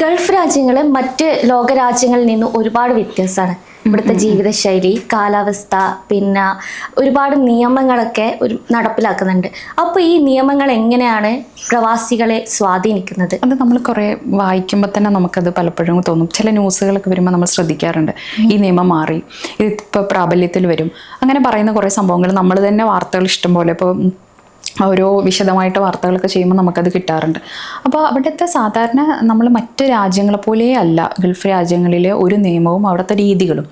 Gulf രാജ്യങ്ങൾ മറ്റ് ലോകരാജ്യങ്ങളിൽ നിന്ന് ഒരുപാട് വ്യത്യാസമാണ്. ഇവിടുത്തെ ജീവിതശൈലി കാലാവസ്ഥ പിന്നെ ഒരുപാട് നിയമങ്ങളൊക്കെ ഒരു നടപ്പിലാക്കുന്നുണ്ട്. അപ്പോൾ ഈ നിയമങ്ങൾ എങ്ങനെയാണ് പ്രവാസികളെ സ്വാധീനിക്കുന്നത്? അത് നമ്മൾ കുറേ വായിക്കുമ്പോൾ തന്നെ നമുക്കത് പലപ്പോഴും തോന്നും. ചില ന്യൂസുകളൊക്കെ വരുമ്പോൾ നമ്മൾ ശ്രദ്ധിക്കാറുണ്ട്. ഈ നിയമം മാറി ഇതിപ്പോൾ പ്രാബല്യത്തിൽ വരും. അങ്ങനെ പറയുന്ന കുറേ സംഭവങ്ങൾ നമ്മൾ തന്നെ വാർത്തകൾ ഇഷ്ടംപോലെ ഇപ്പോൾ ഓരോ വിശദമായിട്ട് വാർത്തകളൊക്കെ ചെയ്യുമ്പോൾ നമുക്കത് കിട്ടാറുണ്ട്. അപ്പോൾ അവിടുത്തെ സാധാരണ നമ്മൾ മറ്റ് രാജ്യങ്ങളെ പോലെ അല്ല ഗൾഫ് രാജ്യങ്ങളിലെ ഒരു നിയമവും അവിടുത്തെ രീതികളും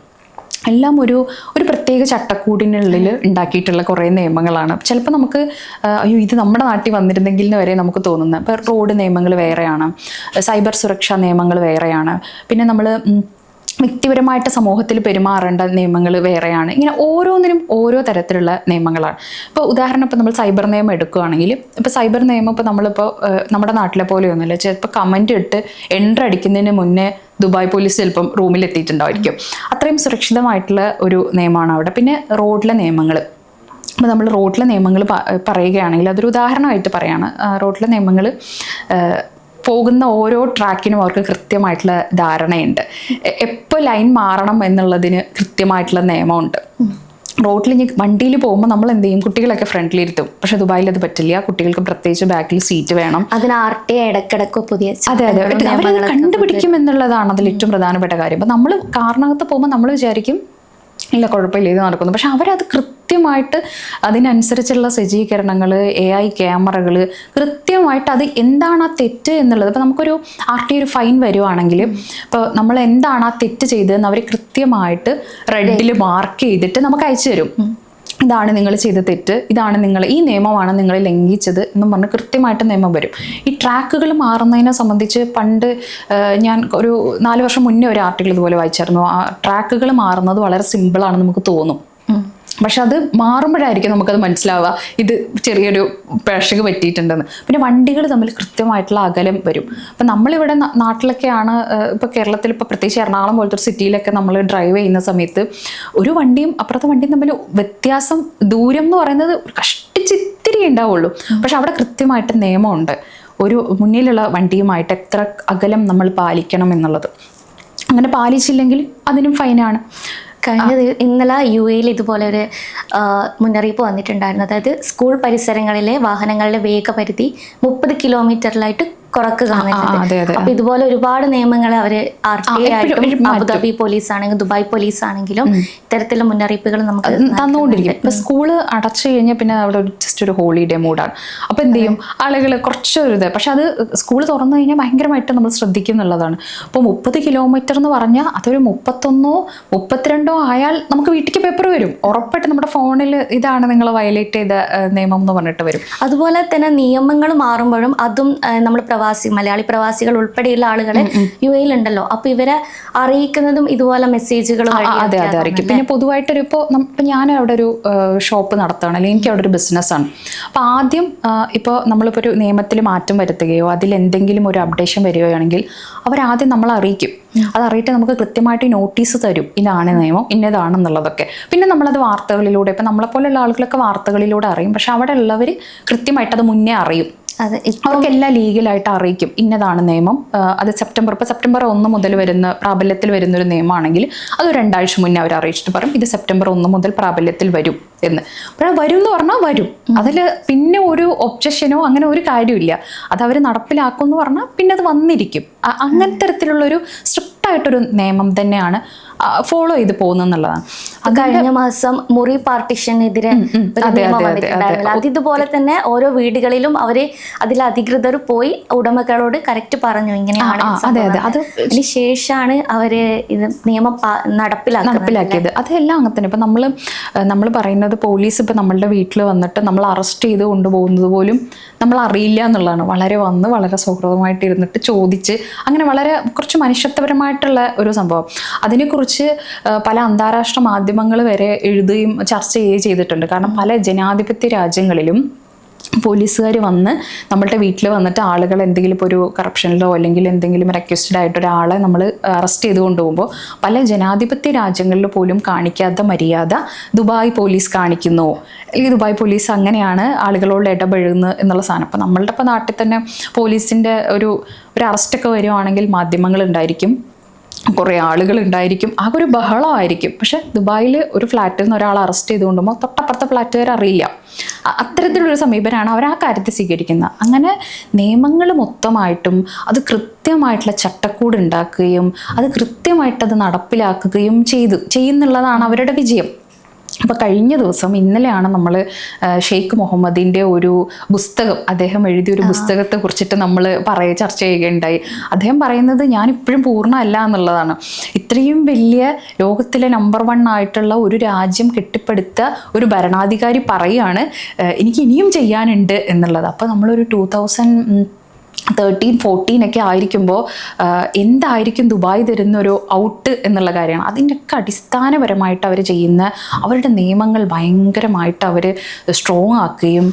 എല്ലാം ഒരു ഒരു പ്രത്യേക ചട്ടക്കൂടിനുള്ളിൽ ഉണ്ടാക്കിയിട്ടുള്ള കുറേ നിയമങ്ങളാണ്. ചിലപ്പോൾ നമുക്ക് അയ്യോ ഇത് നമ്മുടെ നാട്ടിൽ വന്നിരുന്നെങ്കിൽ വരെ നമുക്ക് തോന്നുന്നത്. ഇപ്പോൾ റോഡ് നിയമങ്ങൾ വേറെയാണ് സൈബർ സുരക്ഷാ നിയമങ്ങൾ വേറെയാണ്. പിന്നെ നമ്മൾ വ്യക്തിപരമായിട്ട് സമൂഹത്തിൽ പെരുമാറേണ്ട നിയമങ്ങൾ വേറെയാണ്. ഇങ്ങനെ ഓരോന്നിനും ഓരോ തരത്തിലുള്ള നിയമങ്ങളാണ്. ഇപ്പോൾ ഉദാഹരണം ഇപ്പോൾ നമ്മൾ സൈബർ നിയമം എടുക്കുകയാണെങ്കിൽ ഇപ്പോൾ സൈബർ നിയമം ഇപ്പോൾ നമ്മളിപ്പോൾ നമ്മുടെ നാട്ടിലെ പോലെയൊന്നുമില്ല ചിലപ്പോൾ കമന്റ് ഇട്ട് എന്റർ അടിക്കുന്നതിന് മുന്നേ ദുബായ് പോലീസ് ചിലപ്പം റൂമിലെത്തിയിട്ടുണ്ടായിരിക്കും. അത്രയും സുരക്ഷിതമായിട്ടുള്ള ഒരു നിയമമാണ് അവിടെ. പിന്നെ റോഡിലെ നിയമങ്ങൾ. അപ്പോൾ നമ്മൾ റോഡിലെ നിയമങ്ങൾ പറയുകയാണെങ്കിൽ അതൊരു ഉദാഹരണമായിട്ട് പറയാണ്. റോഡിലെ നിയമങ്ങൾ പോകുന്ന ഓരോ ട്രാക്കിനും അവർക്ക് കൃത്യമായിട്ടുള്ള ധാരണയുണ്ട്. എപ്പോൾ ലൈൻ മാറണം എന്നുള്ളതിന് കൃത്യമായിട്ടുള്ള നിയമമുണ്ട്. റോഡിൽ ഇനി വണ്ടിയിൽ പോകുമ്പോൾ നമ്മൾ എന്ത് ചെയ്യും? കുട്ടികളൊക്കെ ഫ്രണ്ടിൽ ഇരുത്തും. പക്ഷെ ദുബായിൽ അത് പറ്റില്ല. കുട്ടികൾക്ക് പ്രത്യേകിച്ച് ബാക്കിൽ സീറ്റ് വേണം. അതിന് ആർ ടി ഇടക്കിടക്ക് പുതിയ അതെ അതെ. അവരത് കണ്ടുപിടിക്കും എന്നുള്ളതാണ് അതിൽ ഏറ്റവും പ്രധാനപ്പെട്ട കാര്യം. അപ്പം നമ്മൾ കാറിനകത്ത് പോകുമ്പോൾ നമ്മൾ വിചാരിക്കും ഇല്ല കുഴപ്പമില്ല ഇത് നടക്കുന്നു. പക്ഷെ അവരത് കൃത്യമായിട്ട് അതിനനുസരിച്ചുള്ള സജ്ജീകരണങ്ങൾ എ ഐ ക്യാമറകൾ കൃത്യമായിട്ട് അത് എന്താണ് ആ തെറ്റ് എന്നുള്ളത്. ഇപ്പോൾ നമുക്കൊരു ആർ ടി ഒരു ഫൈൻ വരുവാണെങ്കിൽ ഇപ്പോൾ നമ്മൾ എന്താണ് ആ തെറ്റ് ചെയ്തതെന്ന് അവർ കൃത്യമായിട്ട് റെഡിൽ മാർക്ക് ചെയ്തിട്ട് നമുക്ക് അയച്ചു തരും. ഇതാണ് നിങ്ങൾ ചെയ്ത തെറ്റ് ഇതാണ് നിങ്ങൾ ഈ നിയമമാണ് നിങ്ങൾ ലംഘിച്ചത് എന്നും പറഞ്ഞ് കൃത്യമായിട്ട് നിയമം വരും. ഈ ട്രാക്കുകൾ മാറുന്നതിനെ സംബന്ധിച്ച് പണ്ട് ഞാൻ ഒരു നാല് വർഷം മുന്നേ ഒരു ആർട്ടിക്കിൾ ഇതുപോലെ വായിച്ചായിരുന്നു. ആ ട്രാക്കുകൾ മാറുന്നത് വളരെ സിമ്പിളാണെന്ന് നമുക്ക് തോന്നും. പക്ഷെ അത് മാറുമ്പോഴായിരിക്കും നമുക്കത് മനസ്സിലാവുക. ഇത് ചെറിയൊരു പിഴശക് പറ്റിയിട്ടുണ്ടെന്ന്. പിന്നെ വണ്ടികൾ തമ്മിൽ കൃത്യമായിട്ടുള്ള അകലം വരും. അപ്പം നമ്മളിവിടെ നാട്ടിലൊക്കെയാണ് ഇപ്പോൾ കേരളത്തിൽ ഇപ്പോൾ പ്രത്യേകിച്ച് എറണാകുളം പോലത്തെ ഒരു സിറ്റിയിലൊക്കെ നമ്മൾ ഡ്രൈവ് ചെയ്യുന്ന സമയത്ത് ഒരു വണ്ടിയും അപ്പുറത്തെ വണ്ടിയും തമ്മിൽ വ്യത്യാസം ദൂരം എന്ന് പറയുന്നത് ഒരു കഷ്ടിച്ച് ഇത്തിരി ഉണ്ടാവുള്ളൂ. പക്ഷെ അവിടെ കൃത്യമായിട്ട് നിയമമുണ്ട്. ഒരു മുന്നിലുള്ള വണ്ടിയുമായിട്ട് എത്ര അകലം നമ്മൾ പാലിക്കണം എന്നുള്ളത്. അങ്ങനെ പാലിച്ചില്ലെങ്കിൽ അതിനും ഫൈനാണ് കഴിഞ്ഞ ഇന്നലെ യു എയിൽ ഇതുപോലെ ഒരു മുന്നറിയിപ്പ് വന്നിട്ടുണ്ടായിരുന്നു. അതായത് സ്കൂൾ പരിസരങ്ങളിലെ വാഹനങ്ങളുടെ വേഗപരിധി മുപ്പത് കിലോമീറ്ററിലായിട്ട് അതെ, അതെ. അപ്പൊ ഇതുപോലെ ഒരുപാട് നിയമങ്ങൾ അവർ ആർ ടി ആയിട്ടും. അബുദാബി പോലീസ് ആണെങ്കിലും ദുബായ് പോലീസ് ആണെങ്കിലും ഇത്തരത്തിലുള്ള മുന്നറിയിപ്പുകൾ നമുക്ക് തന്നുകൊണ്ടിരിക്കും ഇപ്പൊ സ്കൂൾ അടച്ചു കഴിഞ്ഞാൽ പിന്നെ അവിടെ ജസ്റ്റ് ഒരു ഹോളിഡേ മൂഡാണ് അപ്പൊ എന്ത് ചെയ്യും? ആളുകൾ കുറച്ചൊരു ഇത്. പക്ഷെ അത് സ്കൂൾ തുറന്നു കഴിഞ്ഞാൽ ഭയങ്കരമായിട്ട് നമ്മൾ ശ്രദ്ധിക്കും എന്നുള്ളതാണ്. അപ്പോൾ മുപ്പത് കിലോമീറ്റർ എന്ന് പറഞ്ഞാൽ അതൊരു മുപ്പത്തൊന്നോ മുപ്പത്തിരണ്ടോ ആയാൽ നമുക്ക് വീട്ടിലേക്ക് പേപ്പർ വരും. ഉറപ്പായിട്ട് നമ്മുടെ ഫോണിൽ ഇതാണ് നിങ്ങൾ വയലേറ്റ് ചെയ്ത നിയമം എന്ന് പറഞ്ഞിട്ട് വരും. അതുപോലെ തന്നെ നിയമങ്ങൾ മാറുമ്പോഴും അതും നമ്മൾ പ്രവാസി മലയാളി പ്രവാസികൾ ഉൾപ്പെടെയുള്ള ആളുകളെ യു എയിൽ ഉണ്ടല്ലോ അപ്പൊ ഇവരെ അറിയിക്കുന്നതും ഇതുപോലെ മെസ്സേജുകൾ അതെ അതെ അറിയിക്കും പിന്നെ പൊതുവായിട്ടൊരു ഇപ്പോൾ ഇപ്പം ഞാൻ അവിടെ ഒരു ഷോപ്പ് നടത്തുകയാണ്. അല്ലെങ്കിൽ എനിക്ക് അവിടെ ഒരു ബിസിനസ്സാണ് അപ്പോൾ ആദ്യം ഇപ്പോൾ നമ്മളിപ്പോൾ ഒരു നിയമത്തിൽ മാറ്റം വരുത്തുകയോ അതിൽ എന്തെങ്കിലും ഒരു അപ്ഡേഷൻ വരികയാണെങ്കിൽ അവരാദ്യം നമ്മൾ അറിയിക്കും. അത് അറിയിട്ട് നമുക്ക് കൃത്യമായിട്ട് നോട്ടീസ് തരും. ഇതാണ് നിയമം ഇന്നതാണെന്നുള്ളതൊക്കെ. പിന്നെ നമ്മളത് വാർത്തകളിലൂടെ ഇപ്പം നമ്മളെപ്പോലെയുള്ള ആളുകളൊക്കെ വാർത്തകളിലൂടെ അറിയും. പക്ഷെ അവിടെ ഉള്ളവർ കൃത്യമായിട്ട് അത് മുന്നേ അറിയും. അതെ അവർക്കെല്ലാം ലീഗലായിട്ട് അറിയിക്കും. ഇന്നതാണ് നിയമം. അത് സെപ്റ്റംബർ ഇപ്പോൾ സെപ്റ്റംബർ ഒന്ന് മുതൽ വരുന്ന പ്രാബല്യത്തിൽ വരുന്ന ഒരു നിയമമാണെങ്കിൽ അത് രണ്ടാഴ്ച മുന്നേ അവർ അറിയിച്ചിട്ട് പറയും ഇത് സെപ്റ്റംബർ ഒന്ന് മുതൽ പ്രാബല്യത്തിൽ വരും എന്ന്. അപ്പോൾ വരും എന്ന് പറഞ്ഞാൽ വരും. അതിൽ പിന്നെ ഒരു ഒബ്ജക്ഷനോ അങ്ങനെ ഒരു കാര്യമില്ല. അത് അവർ നടപ്പിലാക്കും എന്ന് പറഞ്ഞാൽ പിന്നെ അത് വന്നിരിക്കും. അങ്ങനത്തെ തരത്തിലുള്ളൊരു സ്ട്രിക്റ്റ് ആയിട്ടൊരു നിയമം തന്നെയാണ് ഫോളോ ചെയ്ത് പോകുന്നതാണ് കഴിഞ്ഞ മാസം മുറി പാർട്ടിഷനെതിരെ അതെ, ഇതുപോലെ തന്നെ ഓരോ വീടുകളിലും അവർ അതിൽ അധികൃതർ പോയി ഉടമകളോട് കറക്റ്റ് പറഞ്ഞു ഇങ്ങനെയാണ് ആ, അതെ, അതെ. അത് അതിന് ശേഷമാണ് അവർ ഇത് നിയമം നടപ്പിലാക്കിയത്. അതെല്ലാം അങ്ങനെ തന്നെ. ഇപ്പൊ നമ്മൾ നമ്മൾ പറയുന്നത് പോലീസ് ഇപ്പൊ നമ്മളുടെ വീട്ടിൽ വന്നിട്ട് നമ്മൾ അറസ്റ്റ് ചെയ്ത് കൊണ്ടുപോകുന്നത് പോലും നമ്മൾ അറിയില്ല എന്നുള്ളതാണ്. വളരെ വന്ന് വളരെ സൗഹൃദമായിട്ട് ഇരുന്നിട്ട് ചോദിച്ച് അങ്ങനെ വളരെ കുറച്ച് മനുഷ്യത്വപരമായിട്ടുള്ള ഒരു സംഭവം. അതിനെക്കുറിച്ച് പല അന്താരാഷ്ട്ര മാധ്യമങ്ങൾ വരെ എഴുതുകയും ചർച്ച ചെയ്യുകയും ചെയ്തിട്ടുണ്ട്. കാരണം പല ജനാധിപത്യ രാജ്യങ്ങളിലും പോലീസുകാർ വന്ന് നമ്മളുടെ വീട്ടിൽ വന്നിട്ട് ആളുകൾ എന്തെങ്കിലും ഇപ്പോൾ ഒരു കറപ്ഷനിലോ അല്ലെങ്കിൽ എന്തെങ്കിലും റെക്വസ്റ്റഡ് ആയിട്ട് ഒരാളെ നമ്മൾ അറസ്റ്റ് ചെയ്ത് കൊണ്ടുപോകുമ്പോൾ പല ജനാധിപത്യ രാജ്യങ്ങളിൽ പോലും കാണിക്കാത്ത മര്യാദ ദുബായ് പോലീസ് കാണിക്കുന്നു. അല്ലെങ്കിൽ ദുബായ് പോലീസ് അങ്ങനെയാണ് ആളുകളോട് ഇടപഴകുന്നത് എന്നുള്ള സാധനം. അപ്പോൾ നമ്മളുടെ ഇപ്പോൾ നാട്ടിൽ തന്നെ പോലീസിന്റെ ഒരു ഒരു അറസ്റ്റൊക്കെ വരുവാണെങ്കിൽ മാധ്യമങ്ങൾ ഉണ്ടായിരിക്കും. കുറേ ആളുകൾ ഉണ്ടായിരിക്കും. ആകെ ഒരു ബഹളമായിരിക്കും. പക്ഷെ ദുബായിൽ ഒരു ഫ്ലാറ്റിൽ നിന്ന് ഒരാൾ അറസ്റ്റ് ചെയ്ത് കൊണ്ടുമ്പോൾ തൊട്ടപ്പുറത്തെ ഫ്ലാറ്റുകാർ അറിയില്ല. അത്തരത്തിലൊരു സമീപനമാണ് അവർ ആ കാര്യത്തിൽ സ്വീകരിക്കുന്നത്. അങ്ങനെ നിയമങ്ങൾ മൊത്തമായിട്ടും അത് കൃത്യമായിട്ടുള്ള ചട്ടക്കൂട് ഉണ്ടാക്കുകയും അത് കൃത്യമായിട്ട് അത് നടപ്പിലാക്കുകയും ചെയ്തു. ചെയ്യുന്നുള്ളതാണ് അവരുടെ വിജയം. അപ്പോൾ കഴിഞ്ഞ ദിവസം ഇന്നലെയാണ് നമ്മൾ ഷെയ്ഖ് മുഹമ്മദിന്റെ ഒരു പുസ്തകം അദ്ദേഹം എഴുതിയ ഒരു പുസ്തകത്തെ കുറിച്ചിട്ട് നമ്മൾ പറയ ചർച്ച ചെയ്യുകയുണ്ടായി. അദ്ദേഹം പറയുന്നത് ഞാൻ ഇപ്പോഴും പൂർണമല്ല എന്നുള്ളതാണ്. ഇത്രയും വലിയ ലോകത്തിലെ നമ്പർ വൺ ആയിട്ടുള്ള ഒരു രാജ്യം കെട്ടിപ്പടുത്ത ഒരു ഭരണാധികാരി പറയുകയാണ് എനിക്ക് ഇനിയും ചെയ്യാനുണ്ട് എന്നുള്ളത്. അപ്പോൾ നമ്മളൊരു ടൂ തൗസൻഡ് തേർട്ടീൻ ഫോർട്ടീൻ ഒക്കെ ആയിരിക്കുമ്പോൾ എന്തായിരിക്കും ദുബായ് തരുന്ന ഒരു ഔട്ട് എന്നുള്ള കാര്യമാണ്. അതിന്റെയൊക്കെ അടിസ്ഥാനപരമായിട്ട് അവർ ചെയ്യുന്ന അവരുടെ നിയമങ്ങൾ ഭയങ്കരമായിട്ട് അവർ സ്ട്രോങ് ആക്കുകയും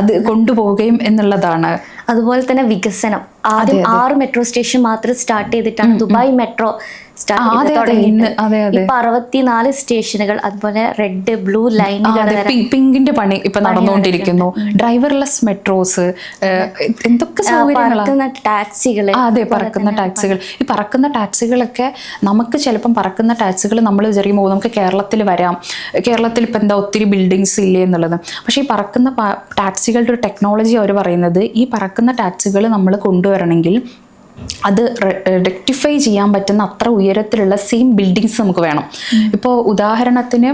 അത് കൊണ്ടുപോവുകയും എന്നുള്ളതാണ്. അതുപോലെ തന്നെ വികസനം. ആദ്യം ആറ് മെട്രോ സ്റ്റേഷൻ മാത്രം സ്റ്റാർട്ട് ചെയ്തിട്ടാണ് ദുബായ് മെട്രോ സ്റ്റാർട്ട് തുടങ്ങിയിട്ട്. ഇപ്പൊ അറുപത്തിനാല് സ്റ്റേഷനുകൾ അതുപോലെ റെഡ് ബ്ലൂ ലൈൻ പിങ്കിന്റെ പണി ഇപ്പൊ നടന്നുകൊണ്ടിരിക്കുന്നു. ഡ്രൈവർലെസ് മെട്രോസ് എന്തൊക്കെ സൗകര്യങ്ങളാണ് ടാക്സികൾ അതെ പറക്കുന്ന ടാക്സികൾ. ഈ പറക്കുന്ന ടാക്സികളൊക്കെ നമുക്ക് ചിലപ്പം പറക്കുന്ന ടാക്സികൾ നമ്മൾ വിചാരിക്കുമ്പോൾ നമുക്ക് കേരളത്തിൽ വരാം. കേരളത്തിൽ ഇപ്പം എന്താ ഒത്തിരി ബിൽഡിങ്സ് ഇല്ലേ എന്നുള്ളത്. പക്ഷേ ഈ പറക്കുന്ന ടാക്സികളുടെ ഒരു ടെക്നോളജി അവർ പറയുന്നത് ഈ പറക്കുന്ന ടാക്സികൾ നമ്മൾ കൊണ്ടുവരണമെങ്കിൽ അത് റെക്ടിഫൈ ചെയ്യാൻ പറ്റുന്ന അത്ര ഉയരത്തിലുള്ള സെയിം ബിൽഡിങ്സ് നമുക്ക് വേണം. ഇപ്പോൾ ഉദാഹരണത്തിന്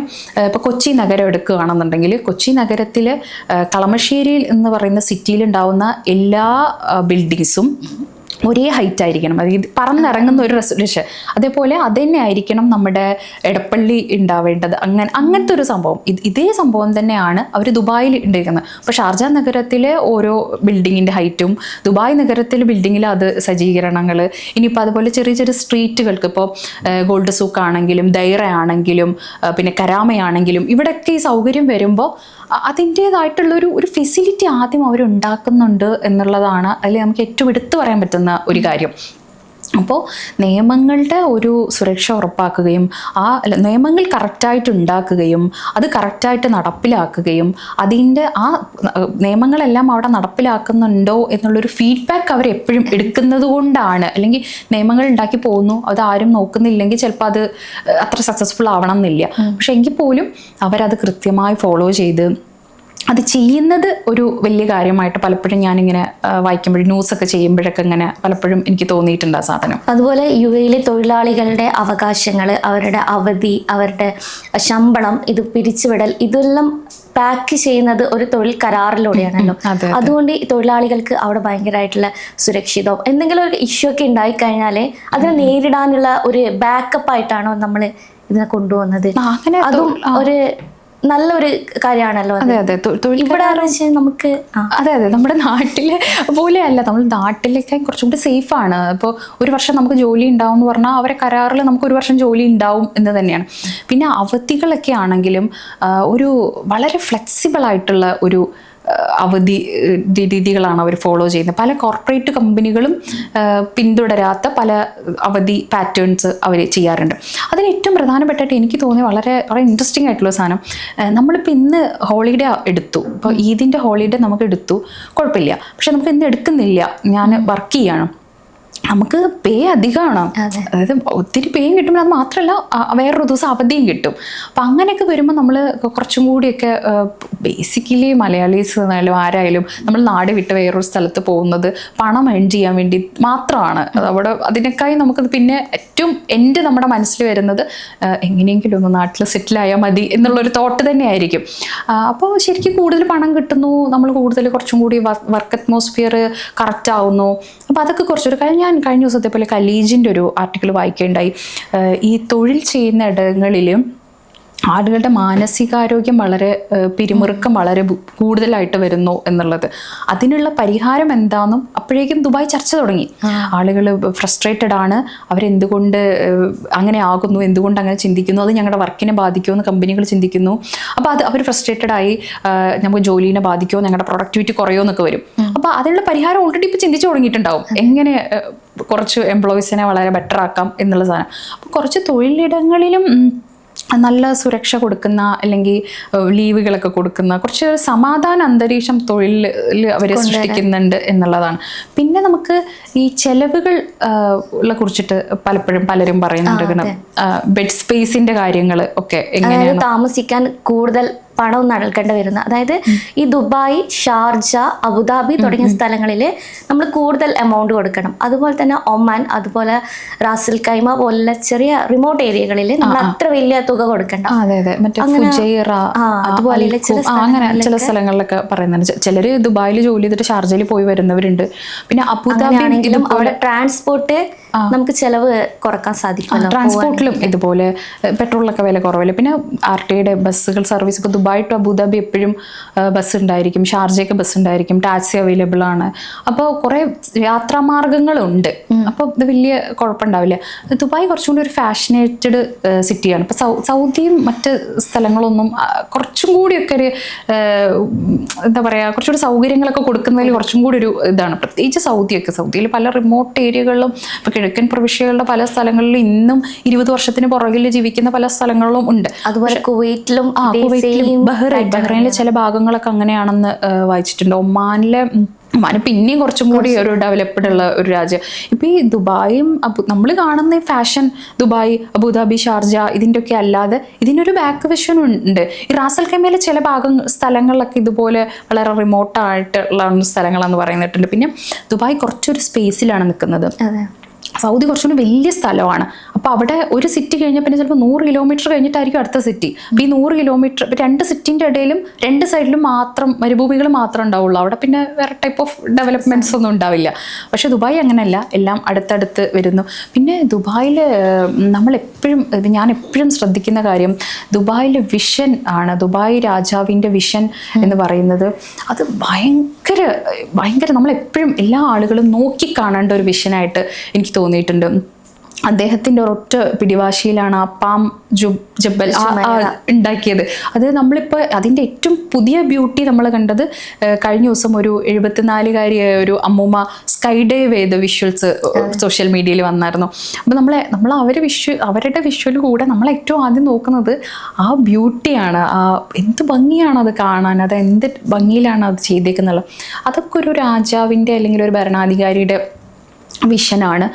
ഇപ്പോൾ കൊച്ചി നഗരം എടുക്കുകയാണെന്നുണ്ടെങ്കിൽ കൊച്ചി നഗരത്തിൽ കളമശ്ശേരിയിൽ എന്ന് പറയുന്ന സിറ്റിയിൽ ഉണ്ടാവുന്ന എല്ലാ ബിൽഡിങ്സും ഒരേ ഹൈറ്റ് ആയിരിക്കണം. അതായത് പറന്നിറങ്ങുന്ന ഒരു റെസൊല്യൂഷൻ അതേപോലെ അത് തന്നെ ആയിരിക്കണം നമ്മുടെ എടപ്പള്ളി ഉണ്ടാവേണ്ടത്. അങ്ങനെ അങ്ങനത്തെ ഒരു സംഭവം. ഇത് സംഭവം തന്നെയാണ് അവർ ദുബായിൽ ഉണ്ടായിരിക്കുന്നത് അപ്പോൾ ഷാർജ നഗരത്തിലെ ഓരോ ബിൽഡിങ്ങിന്റെ ഹൈറ്റും ദുബായ് നഗരത്തിലെ ബിൽഡിങ്ങിൽ അത് സജ്ജീകരണങ്ങൾ ഇനിയിപ്പോൾ അതുപോലെ ചെറിയ ചെറിയ സ്ട്രീറ്റുകൾക്ക് ഇപ്പോൾ ഗോൾഡ് സൂക്ക് ആണെങ്കിലും ദൈറ ആണെങ്കിലും പിന്നെ കരാമയാണെങ്കിലും ഇവിടെയൊക്കെ ഈ സൗകര്യം വരുമ്പോൾ അതിന്റേതായിട്ടുള്ളൊരു ഒരു ഫെസിലിറ്റി ആദ്യം അവർ ഉണ്ടാക്കുന്നുണ്ട് എന്നുള്ളതാണ് അതിൽ നമുക്ക് ഏറ്റവും എടുത്തു പറയാൻ പറ്റുന്ന ഒരു കാര്യം. അപ്പോൾ നിയമങ്ങളുടെ ഒരു സുരക്ഷ ഉറപ്പാക്കുകയും ആ നിയമങ്ങൾ കറക്റ്റായിട്ട് ഉണ്ടാക്കുകയും അത് കറക്റ്റായിട്ട് നടപ്പിലാക്കുകയും അതിന്റെ ആ നിയമങ്ങളെല്ലാം അവിടെ നടപ്പിലാക്കുന്നുണ്ടോ എന്നുള്ളൊരു ഫീഡ്ബാക്ക് അവർ എപ്പോഴും എടുക്കുന്നത് കൊണ്ടാണ്. അല്ലെങ്കിൽ നിയമങ്ങൾ ഉണ്ടാക്കി പോകുന്നു അത് ആരും നോക്കുന്നില്ലെങ്കിൽ ചിലപ്പോൾ അത് അത്ര സക്സസ്ഫുൾ ആവണം എന്നില്ല. പക്ഷെ എങ്കിൽ പോലും അവരത് കൃത്യമായി ഫോളോ ചെയ്ത് അത് ചെയ്യുന്നത് ഒരു വലിയ കാര്യമായിട്ട് പലപ്പോഴും ഞാനിങ്ങനെ വായിക്കുമ്പോഴും ന്യൂസൊക്കെ ചെയ്യുമ്പോഴൊക്കെ ഇങ്ങനെ പലപ്പോഴും എനിക്ക് തോന്നിയിട്ടുണ്ട് ആ സാധനം. അതുപോലെ യു എയിലെ തൊഴിലാളികളുടെ അവകാശങ്ങൾ അവരുടെ അവധി അവരുടെ ശമ്പളം ഇത് പിരിച്ചുവിടൽ ഇതെല്ലാം പാക്ക് ചെയ്യുന്നത് ഒരു തൊഴിൽ കരാറിലൂടെയാണല്ലോ. അതുകൊണ്ട് ഈ തൊഴിലാളികൾക്ക് അവിടെ ഭയങ്കരമായിട്ടുള്ള സുരക്ഷിതവും എന്തെങ്കിലും ഒരു ഇഷ്യൂ ഒക്കെ ഉണ്ടായിക്കഴിഞ്ഞാൽ അതിനെ നേരിടാനുള്ള ഒരു ബാക്കപ്പ് ആയിട്ടാണോ നമ്മൾ ഇതിനെ കൊണ്ടുവന്നത് അതും ഒരു നല്ലൊരു കാര്യമാണല്ലോ അത്. അതെ ഇവിടെ നമുക്ക് അതെ അതെ. നമ്മുടെ നാട്ടിലെ പോലെയല്ല. നമ്മൾ നാട്ടിലൊക്കെ കുറച്ചും കൂടി സേഫ് ആണ്. ഇപ്പോൾ ഒരു വർഷം നമുക്ക് ജോലി ഉണ്ടാവും എന്ന് പറഞ്ഞാൽ അവരെ കരാറിൽ നമുക്ക് ഒരു വർഷം ജോലി ഉണ്ടാവും എന്ന് തന്നെയാണ്. പിന്നെ അവധികളൊക്കെ ആണെങ്കിലും ഒരു വളരെ ഫ്ലെക്സിബിൾ ആയിട്ടുള്ള ഒരു അവധി രീതികളാണ് അവർ ഫോളോ ചെയ്യുന്നത്. പല കോർപ്പറേറ്റ് കമ്പനികളും പിന്തുടരാത്ത പല അവധി പാറ്റേൺസ് അവർ ചെയ്യാറുണ്ട്. അതിന് ഏറ്റവും പ്രധാനപ്പെട്ടായിട്ട് എനിക്ക് തോന്നിയ വളരെ വളരെ ഇൻട്രസ്റ്റിംഗ് ആയിട്ടുള്ള സാധനം നമ്മളിപ്പോൾ ഇന്ന് ഹോളിഡേ എടുത്തു. ഇപ്പോൾ ഈദിന്റെ ഹോളിഡേ നമുക്ക് എടുത്തു. കുഴപ്പമില്ല. പക്ഷെ നമുക്ക് ഇന്ന് എടുക്കുന്നില്ല. ഞാൻ വർക്ക് ചെയ്യാണ്. നമുക്ക് പേ അധികമാണ്. അതായത് ഒത്തിരി പേയും കിട്ടുമ്പോൾ അത് മാത്രമല്ല വേറൊരു ദിവസം അവധിയും കിട്ടും. അപ്പം അങ്ങനെയൊക്കെ വരുമ്പോൾ നമ്മൾ കുറച്ചും കൂടിയൊക്കെ ബേസിക്കലി മലയാളീസ് ആയാലും ആരായാലും നമ്മൾ നാട് വിട്ട് വേറൊരു സ്ഥലത്ത് പോകുന്നത് പണം ഏൺ ചെയ്യാൻ വേണ്ടി മാത്രമാണ്. അവിടെ അതിനേക്കായി നമുക്കത് പിന്നെ ഏറ്റവും എന്റെ നമ്മുടെ മനസ്സിൽ വരുന്നത് എങ്ങനെയെങ്കിലും ഒന്ന് നാട്ടിൽ സെറ്റിൽ ആയാൽ മതി എന്നുള്ളൊരു തോട്ട് തന്നെയായിരിക്കും. അപ്പോൾ ശരിക്കും കൂടുതൽ പണം കിട്ടുന്നു നമ്മൾ കൂടുതൽ കുറച്ചും കൂടി വർക്ക് അറ്റ്മോസ്ഫിയർ കറക്റ്റ് ആവുന്നു. അപ്പോൾ അതൊക്കെ കുറച്ചൊരു കാര്യം ഞാൻ കഴിഞ്ഞ ദിവസത്തെ പോലെ കലീജിന്റെ ഒരു ആർട്ടിക്കിൾ വായിക്കുകയുണ്ടായി ആഹ് ഈ തൊഴിൽ ചെയ്യുന്ന ഇടങ്ങളിൽ ആളുകളുടെ മാനസികാരോഗ്യം വളരെ പിരിമുറുക്കം വളരെ കൂടുതലായിട്ട് വരുന്നു എന്നുള്ളത്. അതിനുള്ള പരിഹാരം എന്താണെന്നും അപ്പോഴേക്കും ദുബായ് ചർച്ച തുടങ്ങി. ആളുകൾ ഫ്രസ്ട്രേറ്റഡ് ആണ്. അവരെന്തുകൊണ്ട് അങ്ങനെ ആകുന്നു? എന്തുകൊണ്ട് അങ്ങനെ ചിന്തിക്കുന്നു? അത് ഞങ്ങളുടെ വർക്കിനെ ബാധിക്കുമോ എന്ന് കമ്പനികൾ ചിന്തിക്കുന്നു. അപ്പോൾ അത് അവർ ഫ്രസ്ട്രേറ്റഡ് ആയി നമുക്ക് ജോലിനെ ബാധിക്കുമോ? ഞങ്ങളുടെ പ്രൊഡക്ടിവിറ്റി കുറയോ എന്നൊക്കെ വരും. അപ്പോൾ അതിനുള്ള പരിഹാരം ഓൾറെഡി ഇപ്പോൾ ചിന്തിച്ചു തുടങ്ങിയിട്ടുണ്ടാവും. എങ്ങനെ കുറച്ച് എംപ്ലോയീസിനെ വളരെ ബെറ്റർ ആക്കാം എന്നുള്ള സാധനം. അപ്പോൾ കുറച്ച് തൊഴിലിടങ്ങളിലും നല്ല സുരക്ഷ കൊടുക്കുന്ന അല്ലെങ്കിൽ ലീവുകളൊക്കെ കൊടുക്കുന്ന കുറച്ച് സമാധാന അന്തരീക്ഷം തൊഴിലിൽ അവർ സൃഷ്ടിക്കുന്നുണ്ട് എന്നുള്ളതാണ്. പിന്നെ നമുക്ക് ഈ ചെലവുകൾ ഉള്ള കുറിച്ചിട്ട് പലപ്പോഴും പലരും പറയുന്നുണ്ട്. ബെഡ് സ്പേസിന്റെ കാര്യങ്ങൾ ഒക്കെ എങ്ങനെയാണ്? താമസിക്കാൻ കൂടുതൽ പണം നൽകേണ്ടി വരുന്നത് അതായത് ഈ ദുബായ് ഷാർജ അബുദാബി തുടങ്ങിയ സ്ഥലങ്ങളിൽ നമ്മൾ കൂടുതൽ എമൗണ്ട് കൊടുക്കണം. അതുപോലെ തന്നെ ഒമാൻ അതുപോലെ റാസിൽ കൈമ പോലുള്ള ചെറിയ റിമോട്ട് ഏരിയകളിൽ നമ്മൾ അത്ര വലിയ തുക കൊടുക്കണ്ട. ആ, അതെ അതെ. മറ്റേ അങ്ങനെ- ഫുജൈറ ആ, അതുപോലെയുള്ള അൽഖും, ചില സ്ഥലങ്ങളിലൊക്കെ പറയുന്നുണ്ട്. ചിലർ ചിലര് ദുബായിൽ ജോലി ചെയ്തിട്ട് ഷാർജയിൽ പോയി വരുന്നവരുണ്ട്. പിന്നെ അബുദാബിയാണെങ്കിലും അവിടെ ട്രാൻസ്പോർട്ട് നമുക്ക് ചെലവ് കുറയ്ക്കാൻ സാധിക്കും ട്രാൻസ്പോർട്ടിലും ഇതുപോലെ പെട്രോളിലൊക്കെ വില കുറവല്ലേ പിന്നെ ആർ ടിയുടെ ബസ്സുകൾ സർവീസ് ഇപ്പോൾ ദുബായ് ടു അബുദാബി എപ്പോഴും ബസ് ഉണ്ടായിരിക്കും ഷാർജയ്ക്ക് ബസ് ഉണ്ടായിരിക്കും ടാക്സി അവൈലബിൾ ആണ്. അപ്പോൾ കുറേ യാത്രാമാർഗങ്ങളുണ്ട്. അപ്പോൾ ഇത് വലിയ കുഴപ്പമുണ്ടാവില്ല. ദുബായ് കുറച്ചും കൂടി ഒരു ഫാഷനേറ്റഡ് സിറ്റിയാണ് ഇപ്പോൾ സൗ സൗദിയും മറ്റ് സ്ഥലങ്ങളൊന്നും കുറച്ചും കൂടിയൊക്കെ ഒരു എന്താ പറയുക കുറച്ചുകൂടി സൗകര്യങ്ങളൊക്കെ കൊടുക്കുന്നതിൽ കുറച്ചും കൂടി ഒരു ഇതാണ്. പ്രത്യേകിച്ച് സൗദിയൊക്കെ. സൗദിയിൽ പല റിമോട്ട് ഏരിയകളിലും ഇപ്പോൾ കിഴക്കൻ പ്രവിശ്യകളുടെ പല സ്ഥലങ്ങളിലും ഇന്നും ഇരുപത് വർഷത്തിന് പുറകിൽ ജീവിക്കുന്ന പല സ്ഥലങ്ങളിലും ഉണ്ട്. അതുപോലെ കുവൈറ്റിലും കുവൈറ്റിലും ബഹ്റൈൻ ബഹ്റൈനിലെ ചില ഭാഗങ്ങളൊക്കെ അങ്ങനെയാണെന്ന് വായിച്ചിട്ടുണ്ട്. ഒമാനിലെ ഉം, ഒമാൻ പിന്നെയും കുറച്ചും കൂടി ഒരു ഡെവലപ്ഡ് ഉള്ള ഒരു രാജ്യം. ഇപ്പൊ ഈ ദുബായും അബു നമ്മൾ കാണുന്ന ഈ ഫാഷൻ ദുബായ് അബുദാബി ഷാർജ ഇതിന്റെ ഒക്കെ അല്ലാതെ ഇതിനൊരു ബാക്ക് വിഷൻ ഉണ്ട്. ഈ റാസൽ ഖൈമയിലെ ചില ഭാഗം സ്ഥലങ്ങളിലൊക്കെ ഇതുപോലെ വളരെ റിമോട്ടായിട്ടുള്ള സ്ഥലങ്ങളാന്ന് പറയുന്നിട്ടുണ്ട്. പിന്നെ ദുബായ് കുറച്ചൊരു സ്പേസിലാണ് നിൽക്കുന്നത്. സൗദി കുറച്ചുകൂടി വലിയ സ്ഥലമാണ്. അപ്പോൾ അവിടെ ഒരു സിറ്റി കഴിഞ്ഞാൽ പിന്നെ ചിലപ്പോൾ നൂറ് കിലോമീറ്റർ കഴിഞ്ഞിട്ടായിരിക്കും അടുത്ത സിറ്റി അപ്പോൾ ഈ നൂറ് കിലോമീറ്റർ ഇപ്പോൾ രണ്ട് സിറ്റിന്റെ ഇടയിലും രണ്ട് സൈഡിലും മാത്രം മരുഭൂമികൾ മാത്രമേ ഉണ്ടാവുള്ളൂ. അവിടെ പിന്നെ വേറെ ടൈപ്പ് ഓഫ് ഡെവലപ്മെന്റ്സ് ഒന്നും ഉണ്ടാവില്ല. പക്ഷേ ദുബായ് അങ്ങനെയല്ല. എല്ലാം അടുത്തടുത്ത് വരുന്നു. പിന്നെ ദുബായിൽ നമ്മൾ എപ്പോഴും ഞാൻ എപ്പോഴും ശ്രദ്ധിക്കുന്ന കാര്യം ദുബായിലെ വിഷൻ ആണ്. ദുബായ് രാജാവിന്റെ വിഷൻ എന്ന് പറയുന്നത്. അത് ഭയങ്കര ഭയങ്കര നമ്മളെപ്പോഴും എല്ലാ ആളുകളും നോക്കി കാണേണ്ട ഒരു വിഷനായിട്ട് എനിക്ക് തോന്നിയിട്ടുണ്ട്. അദ്ദേഹത്തിന്റെ ഒരൊറ്റ പിടിവാശിയിലാണ് ആ പാം ജു ആ ഉണ്ടാക്കിയത്. അത് നമ്മളിപ്പോൾ അതിന്റെ ഏറ്റവും പുതിയ ബ്യൂട്ടി നമ്മൾ കണ്ടത് കഴിഞ്ഞ ദിവസം ഒരു എഴുപത്തിനാലുകാരിയായ ഒരു അമ്മൂമ്മ സ്കൈ ഡൈവ് ചെയ്ത വിഷ്വൽസ് സോഷ്യൽ മീഡിയയിൽ വന്നായിരുന്നു. അപ്പോൾ നമ്മളെ നമ്മൾ അവർ വിഷ്വൽ അവരുടെ വിഷ്വൽ കൂടെ നമ്മൾ ഏറ്റവും ആദ്യം നോക്കുന്നത് ആ ബ്യൂട്ടിയാണ്. ആ എന്ത് ഭംഗിയാണ് അത് കാണാൻ? അത് എന്ത് ഭംഗിയിലാണ് അത് ചെയ്തേക്കുന്നത് അതൊക്കെ ഒരു രാജാവിന്റെ അല്ലെങ്കിൽ ഒരു ഭരണാധികാരിയുടെ വിഷനാണ്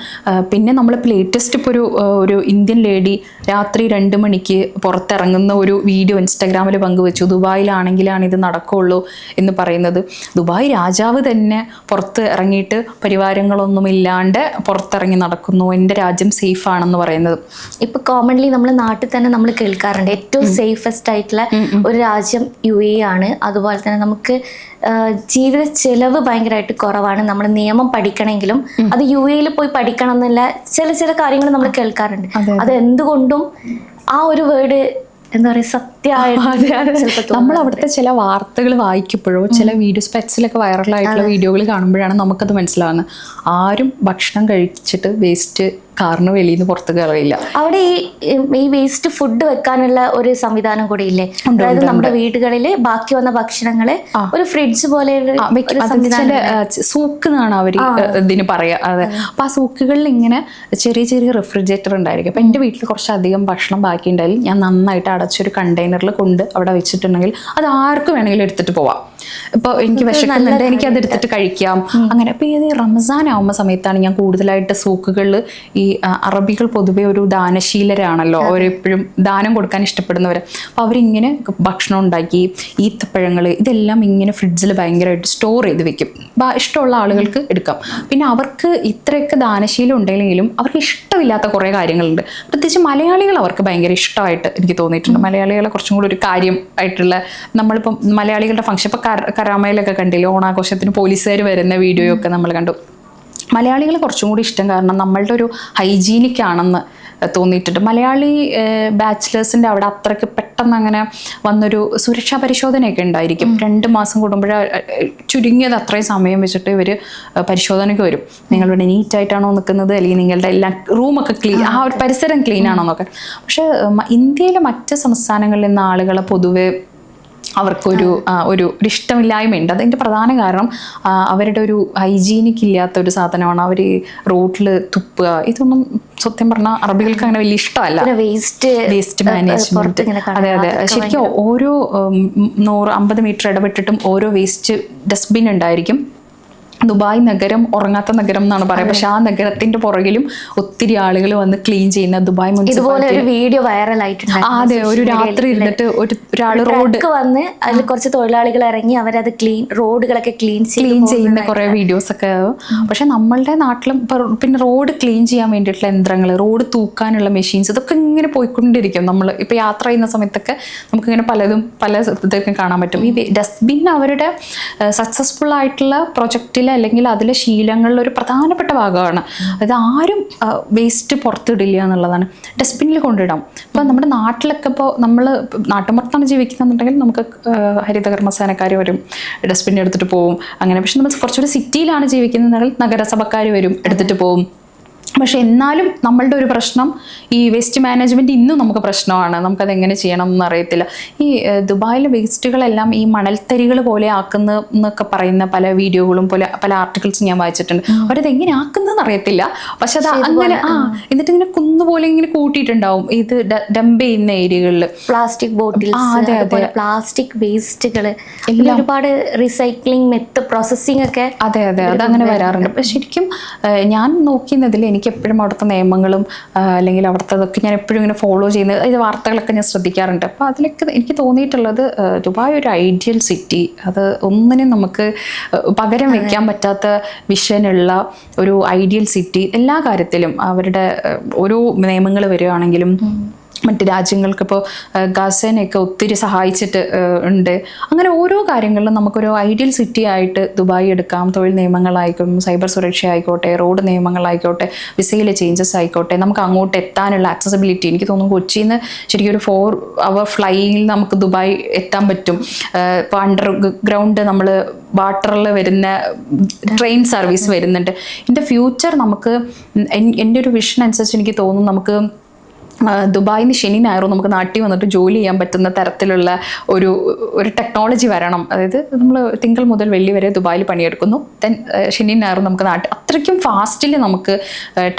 പിന്നെ നമ്മളിപ്പോൾ ലേറ്റസ്റ്റ് ഇപ്പോൾ ഒരു ഒരു ഇന്ത്യൻ ലേഡി രാത്രി രണ്ട് മണിക്ക് പുറത്തിറങ്ങുന്ന ഒരു വീഡിയോ ഇൻസ്റ്റാഗ്രാമിൽ പങ്കുവെച്ചു. ദുബായിലാണെങ്കിലാണ് ഇത് നടക്കുള്ളൂ എന്ന് പറയുന്നത്. ദുബായ് രാജാവ് തന്നെ പുറത്ത് ഇറങ്ങിയിട്ട് പരിവാരങ്ങളൊന്നും ഇല്ലാണ്ട് പുറത്തിറങ്ങി നടക്കുന്നു. എന്റെ രാജ്യം സേഫ് ആണെന്ന് പറയുന്നത്. ഇപ്പോൾ കോമൺലി നമ്മൾ നാട്ടിൽ തന്നെ നമ്മൾ കേൾക്കാറുണ്ട്. ഏറ്റവും സേഫസ്റ്റ് ആയിട്ടുള്ള ഒരു രാജ്യം യു എ ആണ്. അതുപോലെ തന്നെ നമുക്ക് ജീവിത ചെലവ് ഭയങ്കരമായിട്ട് കുറവാണ്. നമ്മൾ നിയമം പഠിക്കണമെങ്കിലും അത് യു എയിൽ പോയി പഠിക്കണം എന്നല്ല ചില ചില കാര്യങ്ങൾ നമ്മൾ കേൾക്കാറുണ്ട്. അത് എന്തുകൊണ്ടും ആ ഒരു വേർഡ് എന്താ പറയുക നമ്മൾ അവിടുത്തെ ചില വാർത്തകൾ വായിക്കുമ്പോഴോ ചില വീഡിയോസ് പെറ്റ്സിലൊക്കെ വൈറലായിട്ടുള്ള വീഡിയോകൾ കാണുമ്പോഴാണ് നമുക്കത് മനസ്സിലാവുന്നത്. ആരും ഭക്ഷണം കഴിച്ചിട്ട് വേസ്റ്റ് കാറിന് വെളിയിൽ നിന്ന് പുറത്ത് കയറിയില്ല അവിടെ ഈ ഈ വേസ്റ്റ് ഫുഡ് വെക്കാനുള്ള ഒരു സംവിധാനം കൂടി ഇല്ലേ? അതായത് നമ്മുടെ വീടുകളിൽ ബാക്കി വന്ന ഭക്ഷണങ്ങളെ ഒരു ഫ്രിഡ്ജ് പോലെ സൂക്ക് എന്നാണ് അവർ ഇതിന് പറയുക അതെ. അപ്പൊ ആ സൂക്കുകളിൽ ഇങ്ങനെ ചെറിയ ചെറിയ റെഫ്രിജറേറ്റർ ഉണ്ടായിരിക്കും. അപ്പൊ എന്റെ വീട്ടിൽ കുറച്ചധികം ഭക്ഷണം ബാക്കി ഉണ്ടായാലും ഞാൻ നന്നായിട്ട് അടച്ചൊരു കണ്ടെയ്നറിൽ കൊണ്ട് അവിടെ വെച്ചിട്ടുണ്ടെങ്കിൽ അത് ആർക്ക് വേണമെങ്കിലും എടുത്തിട്ട് പോവാം. ഇപ്പൊ എനിക്ക് വിശക്കുന്നുണ്ട് എനിക്ക് അത് എടുത്തിട്ട് കഴിക്കാം. അങ്ങനെ അപ്പൊ ഇത് റംസാൻ ആവുന്ന സമയത്താണ് ഞാൻ കൂടുതലായിട്ട് സൂക്കുകളിൽ ഈ അറബികൾ പൊതുവെ ഒരു ദാനശീലരാണല്ലോ. അവരെപ്പോഴും ദാനം കൊടുക്കാൻ ഇഷ്ടപ്പെടുന്നവർ അപ്പൊ അവരിങ്ങനെ ഭക്ഷണം ഉണ്ടാക്കി ഈത്തപ്പഴങ്ങൾ ഇതെല്ലാം ഇങ്ങനെ ഫ്രിഡ്ജിൽ ഭയങ്കരമായിട്ട് സ്റ്റോർ ചെയ്ത് വെക്കും. ഇഷ്ടമുള്ള ആളുകൾക്ക് എടുക്കാം. പിന്നെ അവർക്ക് ഇത്രയൊക്കെ ദാനശീലം ഉണ്ടെങ്കിലും അവർക്ക് ഇഷ്ടമില്ലാത്ത കുറേ കാര്യങ്ങളുണ്ട്. പ്രത്യേകിച്ച് മലയാളികൾ അവർക്ക് ഭയങ്കര ഇഷ്ടമായിട്ട് എനിക്ക് തോന്നിയിട്ടുണ്ട്. മലയാളികളെ കുറച്ചും കൂടി ഒരു കാര്യം ആയിട്ടുള്ള നമ്മളിപ്പം മലയാളികളുടെ ഫംഗ്ഷൻ ഇപ്പം കരാമയിലൊക്കെ കണ്ടില്ലേ ഓണാഘോഷത്തിന് പോലീസുകാർ വരുന്ന വീഡിയോയൊക്കെ നമ്മൾ കണ്ടു. മലയാളികൾ കുറച്ചും കൂടി ഇഷ്ടം കാരണം നമ്മളുടെ ഒരു ഹൈജീനിക് ആണെന്ന് തോന്നിയിട്ടുണ്ട്. മലയാളി ബാച്ചിലേഴ്സിന്റെ അവിടെ അത്രയ്ക്ക് പെട്ടെന്ന് അങ്ങനെ വന്നൊരു സുരക്ഷാ പരിശോധനയൊക്കെ ഉണ്ടായിരിക്കും. രണ്ട് മാസം കൂടുമ്പോഴേ ചുരുങ്ങിയത് അത്രയും സമയം വെച്ചിട്ട് ഇവർ പരിശോധനയ്ക്ക് വരും. നിങ്ങളിവിടെ നീറ്റായിട്ടാണോ നിൽക്കുന്നത്? അല്ലെങ്കിൽ നിങ്ങളുടെ എല്ലാ റൂമൊക്കെ ക്ലീൻ ആ ഒരു പരിസരം ക്ലീൻ ആണോ എന്നൊക്കെ. പക്ഷേ ഇന്ത്യയിലെ മറ്റ് സംസ്ഥാനങ്ങളിൽ നിന്ന് ആളുകളെ പൊതുവെ അവർക്കൊരു ഒരു ഇഷ്ടമില്ലായ്മ ഉണ്ട് അതിന്റെ പ്രധാന കാരണം അവരുടെ ഒരു ഹൈജീനിക് ഇല്ലാത്ത ഒരു സാധനമാണ്. അവർ റോട്ടിൽ തുപ്പുക. ഇതൊന്നും സത്യം പറഞ്ഞാൽ അറബികൾക്ക് അങ്ങനെ വലിയ ഇഷ്ടമല്ല. വേസ്റ്റ് വേസ്റ്റ് മാനേജ്മെന്റ് അതെ അതെ. ശരിക്കും ഓരോ നൂറ് അമ്പത് മീറ്റർ ഇടപെട്ടിട്ടും ഓരോ വേസ്റ്റ് ഡസ്റ്റ്ബിൻ ഉണ്ടായിരിക്കും. ദുബായ് നഗരം ഉറങ്ങാത്ത നഗരം എന്നാണ് പറയുക. പക്ഷെ ആ നഗരത്തിന്റെ പുറകിലും ഒത്തിരി ആളുകൾ വന്ന് ക്ലീൻ ചെയ്യുന്ന ദുബായ് ഇതുപോലെ ഒരു വീഡിയോ വൈറൽ ആയിട്ടുണ്ട് അതെ ഒരു രാത്രി ഇരുന്നിട്ട് ഒരു ഒരാൾ റോഡ് വന്ന് അതിൽ കുറച്ച് തൊഴിലാളികൾ ഇറങ്ങി അവരത് ക്ലീൻ റോഡുകളൊക്കെ ക്ലീൻ ക്ലീൻ ചെയ്യുന്ന കുറെ വീഡിയോസ് ഒക്കെ. പക്ഷെ നമ്മളുടെ നാട്ടിലും പിന്നെ റോഡ് ക്ലീൻ ചെയ്യാൻ വേണ്ടിയിട്ടുള്ള യന്ത്രങ്ങൾ റോഡ് തൂക്കാനുള്ള മെഷീൻസ് ഇതൊക്കെ ഇങ്ങനെ പോയിക്കൊണ്ടിരിക്കും. നമ്മൾ ഇപ്പൊ യാത്ര ചെയ്യുന്ന സമയത്തൊക്കെ നമുക്ക് ഇങ്ങനെ പലതും പല ഇതൊക്കെ കാണാൻ പറ്റും. ഈ ഡസ്റ്റ്ബിൻ അവരുടെ സക്സസ്ഫുൾ ആയിട്ടുള്ള പ്രൊജക്റ്റിൽ അല്ലെങ്കിൽ അതിലെ ശീലങ്ങളിൽ ഒരു പ്രധാനപ്പെട്ട ഭാഗമാണ്. അത് ആരും വേസ്റ്റ് പുറത്തിടില്ല എന്നുള്ളതാണ്. ഡസ്റ്റ്ബിന്നിൽ കൊണ്ടിടാം. ഇപ്പം നമ്മുടെ നാട്ടിലൊക്കെ ഇപ്പോൾ നമ്മൾ നാട്ടുമ്പുറത്താണ് ജീവിക്കുന്നുണ്ടെങ്കിൽ നമുക്ക് ഹരിതകർമ്മസേനക്കാർ വരും ഡസ്റ്റ്ബിൻ എടുത്തിട്ട് പോവും. അങ്ങനെ പക്ഷെ നമ്മൾ കുറച്ചുകൂടി സിറ്റിയിലാണ് ജീവിക്കുന്നതെങ്കിൽ നഗരസഭക്കാർ വരും എടുത്തിട്ട് പോവും. പക്ഷെ എന്നാലും നമ്മളുടെ ഒരു പ്രശ്നം ഈ വേസ്റ്റ് മാനേജ്മെന്റ് ഇന്നും നമുക്ക് പ്രശ്നമാണ്. നമുക്കത് എങ്ങനെ ചെയ്യണം എന്ന് അറിയത്തില്ല. ഈ ദുബായിലെ വേസ്റ്റുകളെല്ലാം ഈ മണൽത്തരികൾ പോലെ ആക്കുന്ന എന്നൊക്കെ പറയുന്ന പല വീഡിയോകളും പോലെ പല ആർട്ടിക്കിൾസും ഞാൻ വായിച്ചിട്ടുണ്ട്. അവരത് എങ്ങനെ ആക്കുന്നതെന്ന് അറിയത്തില്ല. പക്ഷെ അത് അങ്ങനെ ആ എന്നിട്ട് ഇങ്ങനെ കുന്നുപോലെ ഇങ്ങനെ കൂട്ടിയിട്ടുണ്ടാവും. ഇത് ഡംപ് ചെയ്യുന്ന ഏരിയകളിൽ പ്ലാസ്റ്റിക് ബോട്ടിൽസ് പ്ലാസ്റ്റിക് വേസ്റ്റുകൾ ഒരുപാട് റീസൈക്ലിംഗ് മെത്ത് പ്രോസസ്സിംഗ് ഒക്കെ അതെ അതെ. അതങ്ങനെ വരാറുണ്ട്. പക്ഷെ ശരിക്കും ഞാൻ നോക്കുന്നതിൽ എനിക്ക് എപ്പോഴും അവിടുത്തെ നിയമങ്ങളും അല്ലെങ്കിൽ അവിടുത്തെ ഇതൊക്കെ ഞാൻ എപ്പോഴും ഇങ്ങനെ ഫോളോ ചെയ്യുന്നത് ഇത് വാർത്തകളൊക്കെ ഞാൻ ശ്രദ്ധിക്കാറുണ്ട്. അപ്പോൾ അതിലൊക്കെ എനിക്ക് തോന്നിയിട്ടുള്ളത് ദുബായ് ഒരു ഐഡിയൽ സിറ്റി അത് ഒന്നിനും നമുക്ക് പകരം വെക്കാൻ പറ്റാത്ത വിഷനുള്ള ഒരു ഐഡിയൽ സിറ്റി എല്ലാ കാര്യത്തിലും അവരുടെ ഓരോ നിയമങ്ങൾ വരികയാണെങ്കിലും മറ്റ് രാജ്യങ്ങൾക്കിപ്പോൾ ഗസേനയൊക്കെ ഒത്തിരി സഹായിച്ചിട്ട് ഉണ്ട്. അങ്ങനെ ഓരോ കാര്യങ്ങളിലും നമുക്കൊരു ഐഡിയൽ സിറ്റി ആയിട്ട് ദുബായ് എടുക്കാം. തൊഴിൽ നിയമങ്ങളായിക്കോട്ടെ സൈബർ സുരക്ഷ ആയിക്കോട്ടെ റോഡ് നിയമങ്ങളായിക്കോട്ടെ വിസയിലെ ചേഞ്ചസ് ആയിക്കോട്ടെ നമുക്ക് അങ്ങോട്ട് എത്താനുള്ള ആക്സസിബിലിറ്റി എനിക്ക് തോന്നുന്നു കൊച്ചിയിൽ നിന്ന് ശരിക്കും ഒരു ഫോർ അവർ ഫ്ലൈയിൽ നമുക്ക് ദുബായ് എത്താൻ പറ്റും. ഇപ്പോൾ അണ്ടർ ഗ്രൗണ്ട് നമ്മൾ വാട്ടറിൽ വരുന്ന ട്രെയിൻ സർവീസ് വരുന്നുണ്ട്. ഇൻ ദ ഫ്യൂച്ചർ നമുക്ക് എന്റെ ഒരു വിഷൻ അനുസരിച്ച് എനിക്ക് തോന്നുന്നു നമുക്ക് ദുബായിൽ നിന്ന് ശനി ഞായറും നമുക്ക് നാട്ടിൽ വന്നിട്ട് ജോലി ചെയ്യാൻ പറ്റുന്ന തരത്തിലുള്ള ഒരു ഒരു ടെക്നോളജി വരണം. അതായത് നമ്മൾ തിങ്കൾ മുതൽ വെള്ളി വരെ ദുബായിൽ പണിയെടുക്കുന്നു. ദെൻ ശനി ഞായറും നമുക്ക് നാട്ടിൽ അത്രയ്ക്കും ഫാസ്റ്റിൽ നമുക്ക്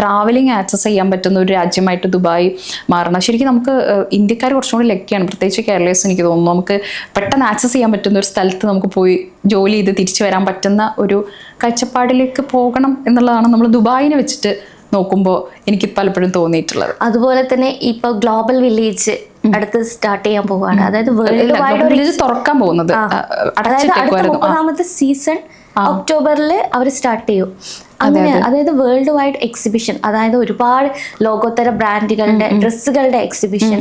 ട്രാവലിംഗ് ആക്സസ് ചെയ്യാൻ പറ്റുന്ന ഒരു രാജ്യമായിട്ട് ദുബായ് മാറണം. ശരിക്കും നമുക്ക് ഇന്ത്യക്കാർ കുറച്ചും കൂടി ലക്കിയാണ് പ്രത്യേകിച്ച് കേരളീസ് എനിക്ക് തോന്നുന്നു. നമുക്ക് പെട്ടെന്ന് ആക്സസ് ചെയ്യാൻ പറ്റുന്ന ഒരു സ്ഥലത്ത് നമുക്ക് പോയി ജോലി ചെയ്ത് തിരിച്ചു വരാൻ പറ്റുന്ന ഒരു കാഴ്ചപ്പാടിലേക്ക് പോകണം എന്നുള്ളതാണ് നമ്മൾ ദുബായിനെ വെച്ചിട്ട് നോക്കുമ്പോൾ എനിക്ക് പലപ്പോഴും തോന്നിയിട്ടുള്ളത്. അതുപോലെ തന്നെ ഇപ്പൊ ഗ്ലോബൽ വില്ലേജ് അടുത്ത് സ്റ്റാർട്ട് ചെയ്യാൻ പോവാണ്. അതായത് വേൾഡ് വൈഡ് തുറക്കാൻ പോകുന്നത്. അതായത് അടുത്ത മുപ്പതാമത്തെ സീസൺ ഒക്ടോബറിൽ അവർ സ്റ്റാർട്ട് ചെയ്യും. അങ്ങനെ അതായത് വേൾഡ് വൈഡ് എക്സിബിഷൻ അതായത് ഒരുപാട് ലോകോത്തര ബ്രാൻഡുകളുടെ ഡ്രസ്സുകളുടെ എക്സിബിഷൻ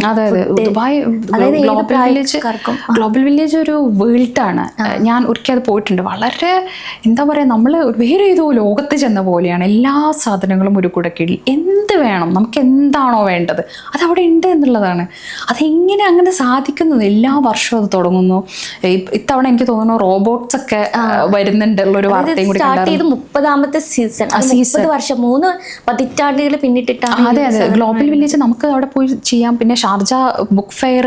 ഗ്ലോബൽ വില്ലേജ് ഒരു വേൾഡ് ആണ്. വേൾഡാണ് ഞാൻ ഒരിക്കൽ അത് പോയിട്ടുണ്ട്. വളരെ എന്താ പറയുക നമ്മൾ വേറെ ഏതോ ലോകത്ത് ചെന്ന പോലെയാണ്. എല്ലാ സാധനങ്ങളും ഒരു കുടക്കീഴിൽ എന്ത് വേണം? നമുക്ക് എന്താണോ വേണ്ടത്? അത് അവിടെ ഉണ്ട് എന്നുള്ളതാണ്. അതെങ്ങനെ അങ്ങനെ സാധിക്കുന്നത്? എല്ലാ വർഷവും അത് തുടങ്ങുന്നു. ഇത്തവണ എനിക്ക് തോന്നുന്നു റോബോട്ട്സ് ഒക്കെ വരുന്നുണ്ടുള്ള ഒരു വാർത്തയും കൂടി മുപ്പതാമത്തെ സീസൺ മുപ്പത് വർഷം മൂന്ന് പതിറ്റാണ്ടുകൾ പിന്നിട്ടിട്ടാണ് അതെ അതെ. ഗ്ലോബൽ വില്ലേജ് നമുക്ക് അവിടെ പോയി ചെയ്യാം. പിന്നെ ഷാർജ ബുക്ക് ഫെയർ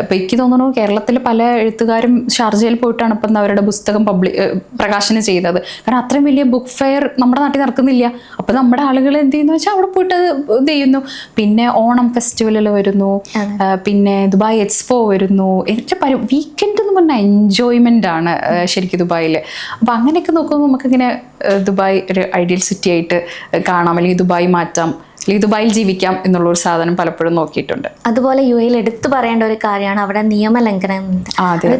ഇപ്പം എനിക്ക് തോന്നുന്നു കേരളത്തിൽ പല എഴുത്തുകാരും ഷാർജയിൽ പോയിട്ടാണ് ഇപ്പം അവരുടെ പുസ്തകം പബ്ലി പ്രകാശനം ചെയ്യുന്നത്. കാരണം അത്രയും വലിയ ബുക്ക് ഫെയർ നമ്മുടെ നാട്ടിൽ നടക്കുന്നില്ല. അപ്പം നമ്മുടെ ആളുകൾ എന്ത് ചെയ്യുന്നു വെച്ചാൽ അവിടെ പോയിട്ട് ഇത് ചെയ്യുന്നു. പിന്നെ ഓണം ഫെസ്റ്റിവലുകൾ വരുന്നു. പിന്നെ ദുബായ് എക്സ്പോ വരുന്നു. എനിക്ക് പരി വീക്കെൻഡ് എന്ന് പറഞ്ഞാൽ എൻജോയ്മെന്റ് ആണ് ശരിക്കും ദുബായിൽ അപ്പം അങ്ങനെയൊക്കെ നോക്കുമ്പോൾ നമുക്കിങ്ങനെ ദുബായ് ഒരു ഐഡിയൽ സിറ്റി ആയിട്ട് കാണാം. അല്ലെങ്കിൽ ദുബായ് മാറ്റാം. ദുബായിൽ ജീവിക്കാം എന്നുള്ള ഒരു സാധനം പലപ്പോഴും നോക്കിയിട്ടുണ്ട്. അതുപോലെ യു എയിൽ എടുത്തു പറയേണ്ട ഒരു കാര്യമാണ് അവിടെ നിയമലംഘനം.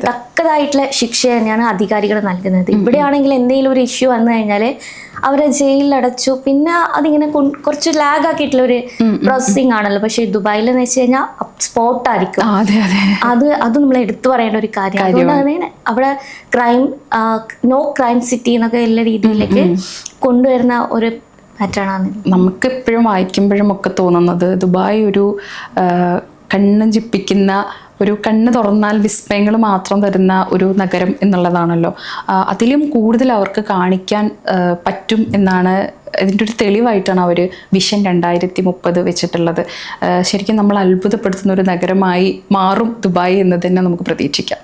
തക്കതായിട്ടുള്ള ശിക്ഷ തന്നെയാണ് അധികാരികൾ നൽകുന്നത്. ഇവിടെയാണെങ്കിൽ എന്തെങ്കിലും ഒരു ഇഷ്യൂ വന്നു കഴിഞ്ഞാൽ അവരെ ജയിലിൽ അടച്ചു പിന്നെ അതിങ്ങനെ കുറച്ച് ലാഗ് ആക്കിയിട്ടുള്ള ഒരു പ്രോസസ്സിങ് ആണല്ലോ. പക്ഷെ ദുബായിൽ എന്ന് വെച്ച് കഴിഞ്ഞാൽ സ്പോട്ട് ആയിരിക്കും. അതെ അതെ. അത് അത് നമ്മൾ എടുത്തു പറയേണ്ട ഒരു കാര്യം അതുകൊണ്ടാണ് അവിടെ ക്രൈം നോ ക്രൈം സിറ്റി എന്നൊക്കെ എല്ലാ രീതിയിലേക്ക് കൊണ്ടുവരുന്ന ഒരു പാറ്റേൺ ആണ് നമുക്ക് എപ്പോഴും വായിക്കുമ്പോഴും ഒക്കെ തോന്നുന്നത് ദുബായ് ഒരു കണ്ണ് ജിപ്പിക്കുന്ന ഒരു കണ്ണ് തുറന്നാൽ വിസ്മയങ്ങൾ മാത്രം തരുന്ന ഒരു നഗരം എന്നുള്ളതാണല്ലോ. അതിലും കൂടുതൽ അവർക്ക് കാണിക്കാൻ പറ്റും എന്നാണ് ഇതിന്റെ ഒരു തെളിവായിട്ടാണ് അവർ വിഷൻ രണ്ടായിരത്തി മുപ്പത് വെച്ചിട്ടുള്ളത് ശരിക്കും നമ്മൾ അത്ഭുതപ്പെടുത്തുന്ന ഒരു നഗരമായി മാറും ദുബായ് എന്ന് തന്നെ നമുക്ക് പ്രതീക്ഷിക്കാം.